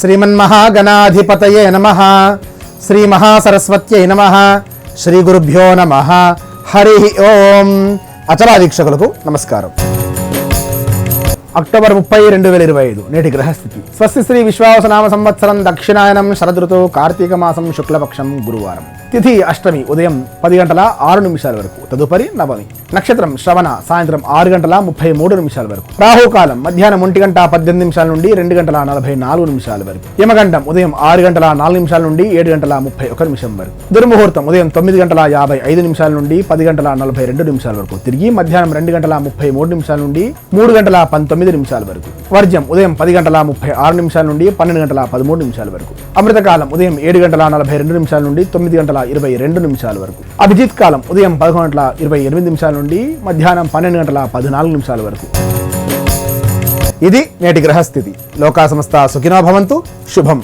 శ్రీమన్మహాగణాధిపతయే నమ. శ్రీ మహాసరస్వత్యై నమ. శ్రీ గురుభ్యో నమ. హరి ఓం. అచలా వీక్షకులకు నమస్కారం. అక్టోబర్ ముప్పై రెండు వేల ఇరవై ఐదు నేటి గ్రహస్థితి. స్వస్తి శ్రీ విశ్వాసనామ సంవత్సరం దక్షిణాయనం శరదృతు కార్తీక మాసం శుక్లపక్షం గురువారం. తిథి అష్టమి ఉదయం పది గంటల ఆరు నిమిషాల వరకు. తదుపరి నవమి. నక్షత్రం శ్రవణ సాయంత్రం ఆరు గంటల ముప్పై మూడు నిమిషాల వరకు. రాహుకాలం మధ్యాహ్నం ఒంటి గంట పద్దెనిమిది నిమిషాల నుండి రెండు గంటల నలభై నాలుగు నిమిషాల వరకు. యమగండం ఉదయం ఆరు గంటల నాలుగు నిమిషాల నుండి ఏడు గంటల ముప్పై ఒక నిమిషం వరకు. దుర్ముహూర్తం ఉదయం తొమ్మిది గంటల యాభై ఐదు నిమిషాల నుండి పది గంటల నలభై రెండు నిమిషాల వరకు. తిరిగి మధ్యాహ్నం రెండు గంటల ముప్పై మూడు నిమిషాల నుండి మూడు గంటల పంతొమ్మిది నిమిషాల వరకు. వర్జం ఉదయం పది గంటల ముప్పై ఆరు నిమిషాల నుండి పన్నెండు గంటల పదమూడు నిమిషాల వరకు. అమృతకాలం ఉదయం ఏడు గంటల నలభై రెండు నిమిషాల నుండి తొమ్మిది గంటల ఇరవై రెండు నిమిషాల వరకు. అభిజిత్ కాలం ఉదయం పదకొండు గంటల ఇరవై ఎనిమిది నిమిషాల నుండి మధ్యాహ్నం పన్నెండు గంటల పద్నాలుగు నిమిషాల వరకు. ఇది నేటి గ్రహస్థితి. లోకా సంస్థ సుఖినో భవంతు. శుభం.